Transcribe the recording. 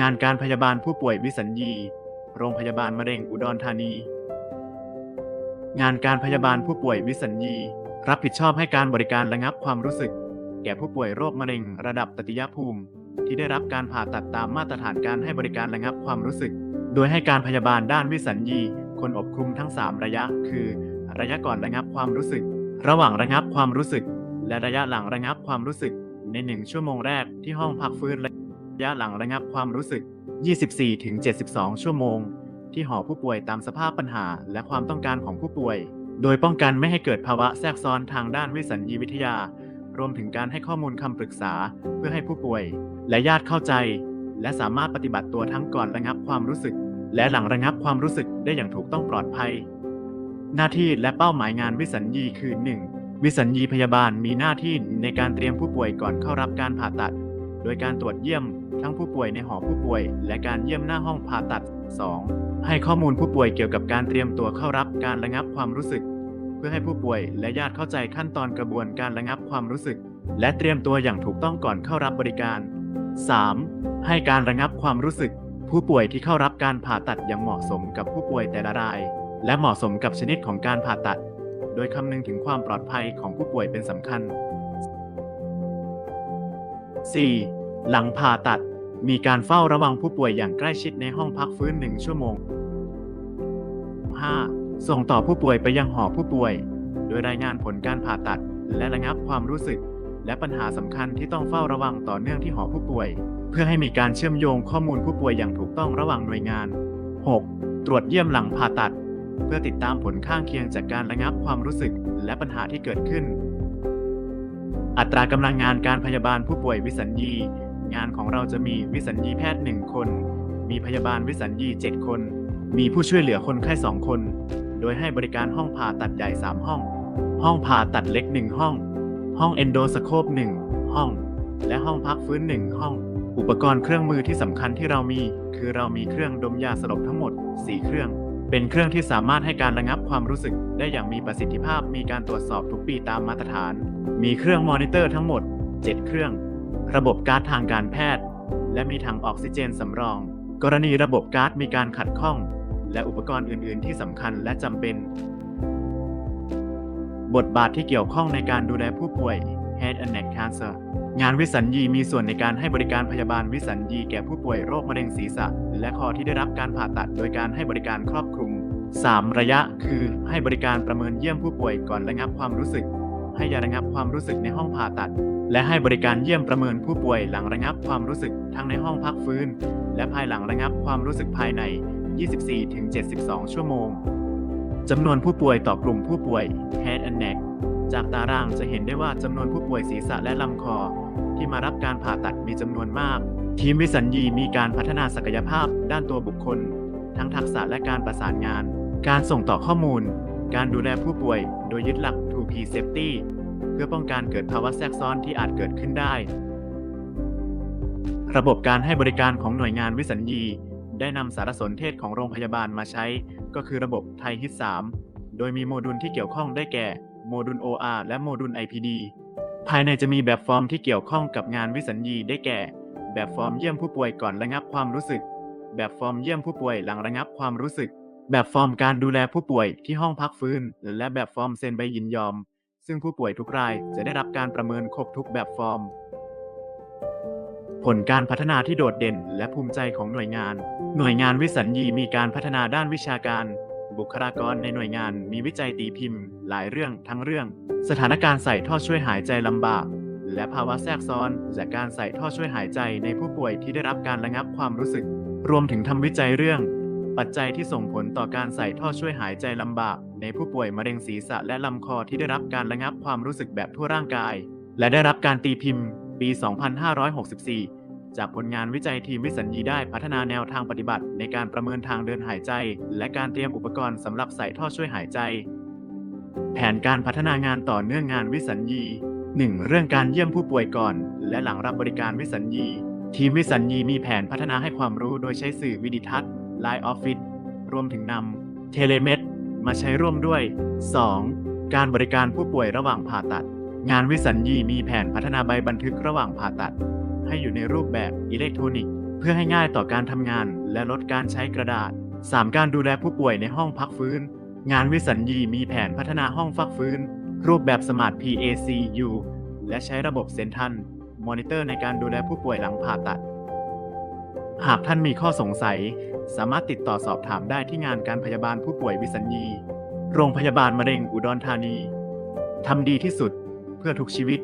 งานการพยาบาลผู้ป่วยวิสัญญี โรงพยาบาลมะเร็งอุดรธานี งานการพยาบาลผู้ป่วยวิสัญญี รับผิดชอบให้การบริการระงับความรู้สึก แก่ผู้ป่วยโรคมะเร็งระดับตติยภูมิ ที่ได้รับการผ่าตัดตามมาตรฐานการให้บริการระงับความรู้สึก โดยให้การพยาบาลด้านวิสัญญี คนอบคลุมทั้ง 3 ระยะ คือ ระยะก่อนระงับความรู้สึก ระหว่างระงับความรู้สึก และระยะหลังระงับความรู้สึก ใน 1 ชั่วโมงแรกที่ห้องพักฟื้น ยะหลังระงับความรู้สึก 24-72 ชั่วโมง ที่หอผู้ป่วยตามสภาพปัญหาและความต้องการของผู้ป่วย โดยป้องกันไม่ให้เกิดภาวะแทรกซ้อนทางด้านวิสัญญีวิทยา รวมถึงการให้ข้อมูลคำปรึกษาเพื่อให้ผู้ป่วย และญาติเข้าใจ และสามารถปฏิบัติตัวทั้งก่อนระงับความรู้สึก และหลังระงับความรู้สึกได้อย่างถูกต้องปลอดภัย หน้าที่และเป้าหมายงานวิสัญญีคือ 1. วิสัญญีพยาบาลมีหน้าที่ในการเตรียมผู้ป่วยก่อนเข้ารับการผ่าตัด โดยการตรวจเยี่ยม ทั้งผู้ป่วยในหอผู้ป่วย และการเยี่ยมหน้าห้องผ่าตัด 2. ให้ข้อมูลผู้ป่วยเกี่ยวกับการเตรียมตัวเข้ารับการระงับความรู้สึก เพื่อให้ผู้ป่วยและญาติเข้าใจขั้นตอนกระบวนการระงับความรู้สึก และเตรียมตัวอย่างถูกต้องก่อนเข้ารับบริการ 3. ให้การระงับความรู้สึก ผู้ป่วยที่เข้ารับการผ่าตัดอย่างเหมาะสมกับผู้ป่วยแต่ละราย และเหมาะสมกับชนิดของการผ่าตัด โดยคำนึงถึงความปลอดภัยของผู้ป่วยเป็นสำคัญ 4. หลังผ่าตัด มีการเฝ้าระวังผู้ป่วยอย่างใกล้ชิดในห้องพักฟื้น 1 ชั่วโมง 5. ส่งต่อผู้ป่วยไปยังหอผู้ป่วย โดยรายงานผลการผ่าตัด และระงับความรู้สึก และปัญหาสำคัญที่ต้องเฝ้าระวังต่อเนื่องที่หอผู้ป่วย เพื่อให้มีการเชื่อมโยงข้อมูลผู้ป่วยอย่างถูกต้องระหว่างหน่วยงาน 6. ตรวจเยี่ยมหลังผ่าตัด เพื่อติดตามผลข้างเคียงจากการระงับความรู้สึก และปัญหาที่เกิดขึ้น อัตรากำลังงานการพยาบาลผู้ป่วยวิสัญญี งานของเราจะมีวิสัญญีแพทย์1คน มีพยาบาลวิสัญญี7คน มีผู้ช่วยเหลือคนไข้2คน โดยให้บริการห้องผ่าตัดใหญ่3ห้อง ห้องผ่าตัดเล็ก1ห้อง ห้องเอนโดสโคป1ห้อง และห้องพักฟื้น1ห้อง อุปกรณ์เครื่องมือที่สำคัญที่เรามี คือเรามีเครื่องดมยาสลบทั้งหมด 4 เครื่องเป็นเครื่องที่สามารถให้การระงับความรู้สึกได้อย่างมีประสิทธิภาพ มีการตรวจสอบทุกปีตามมาตรฐาน มีเครื่องมอนิเตอร์ทั้งหมด 7 เครื่อง ระบบการ์ดทางการแพทย์ และมีถังออกซิเจนสำรอง กรณีระบบการ์ดมีการขัดข้อง และอุปกรณ์อื่น ๆ ที่สำคัญและจำเป็น บทบาทที่เกี่ยวข้องในการดูแลผู้ป่วย Head and Neck Cancer งานวิสัญญีมีส่วนในการให้บริการพยาบาลวิสัญญีแก่ผู้ป่วยโรคมะเร็งศีรษะ และคอที่ได้รับการผ่าตัดโดยการให้บริการครอบคลุม 3 ระยะ คือให้บริการประเมินเยี่ยมผู้ป่วยก่อนระงับความรู้สึก ให้ยาระงับความรู้สึกในห้องผ่าตัด และให้บริการเยี่ยมประเมินผู้ป่วยหลังระงับความรู้สึกทั้งในห้องพักฟื้น และภายหลังระงับความรู้สึกภายใน 24-72 ชั่วโมง จำนวนผู้ป่วยต่อกลุ่มผู้ป่วย Head and Neck จากตารางจะเห็นได้ว่าจำนวนผู้ป่วยศีรษะและลำคอ ที่มารับการผ่าตัดมีจำนวนมาก ทีมวิสัญญีมีการพัฒนาศักยภาพด้านตัวบุคคล ทั้งทักษะและการประสานงาน การส่งต่อข้อมูล การดูแลผู้ป่วย โดยยึดหลัก 2P Safety เพื่อป้องกันเกิดภาวะแทรกซ้อนที่อาจเกิดขึ้นได้ ระบบการให้บริการของหน่วยงานวิสัญญี ได้นำสารสนเทศของโรงพยาบาลมาใช้ ก็คือระบบไทยฮิต3โดยมีโมดูลที่เกี่ยวข้องได้แก่ โมดูล OR และโมดูล IPD ภายในจะมีแบบฟอร์มที่เกี่ยวข้องกับงานวิสัญญีได้แก่ แบบฟอร์มเยี่ยมผู้ป่วยก่อนระงับความรู้สึก แบบฟอร์มเยี่ยมผู้ป่วยหลังระงับความรู้สึก แบบฟอร์มการดูแลผู้ป่วยที่ห้องพักฟื้น และแบบฟอร์มเซ็นใบยินยอม ซึ่งผู้ป่วยทุกรายจะได้รับการประเมินครบทุกแบบฟอร์ม ผลการพัฒนาที่โดดเด่นและภูมิใจของหน่วยงาน หน่วยงานวิสัญญีมีการพัฒนาด้านวิชาการ บุคลากรในหน่วยงานมีวิจัยตีพิมพ์ หลายเรื่องทั้งเรื่อง สถานการณ์ใส่ท่อช่วยหายใจลำบาก และภาวะแทรกซ้อนจากการใส่ท่อช่วยหายใจในผู้ป่วยที่ได้รับการระงับความรู้สึก รวมถึงทำวิจัยเรื่อง ปัจจัยที่ส่งผลต่อการใส่ท่อช่วยหายใจลำบาก ในผู้ป่วยมะเร็งศีรษะและลำคอที่ได้รับการระงับความรู้สึกแบบทั่วร่างกาย และได้รับการตีพิมพ์ ปี 2564 จากผลงานวิจัยทีมวิสัญญีได้พัฒนาแนวทางปฏิบัติ ในการประเมินทางเดินหายใจ และการเตรียมอุปกรณ์สำหรับใส่ท่อช่วยหายใจ แผนการพัฒนางานต่อเนื่องงานวิสัญญี 1. เรื่องการเยี่ยมผู้ป่วยก่อน และหลังรับบริการวิสัญญี ทีมวิสัญญีมีแผนพัฒนาให้ความรู้โดยใช้สื่อวิดิทัศน์ Line Office รวมถึงนำเทเลเมด มาใช้ร่วมด้วย 2. การบริการผู้ป่วยระหว่างผ่าตัด งานวิสัญญีมีแผนพัฒนาใบบันทึกระหว่างผ่าตัด ให้อยู่ในรูปแบบอิเล็กทรอนิกส์ เพื่อให้ง่ายต่อการทำงาน และลดการใช้กระดาษ 3. การดูแลผู้ป่วยในห้องพักฟื้น งานวิสัญญีมีแผนพัฒนาห้องพักฟื้น รูปแบบสมาร์ท PACU และใช้ระบบเซนทันมอนิเตอร์ในการดูแลผู้ป่วยหลังผ่าตัด หากท่านมีข้อสงสัย สามารถติดต่อสอบถามได้ที่งานการพยาบาลผู้ป่วยวิสัญญี โรงพยาบาลมะเร็งอุดรธานี ทำดีที่สุดเพื่อทุกชีวิต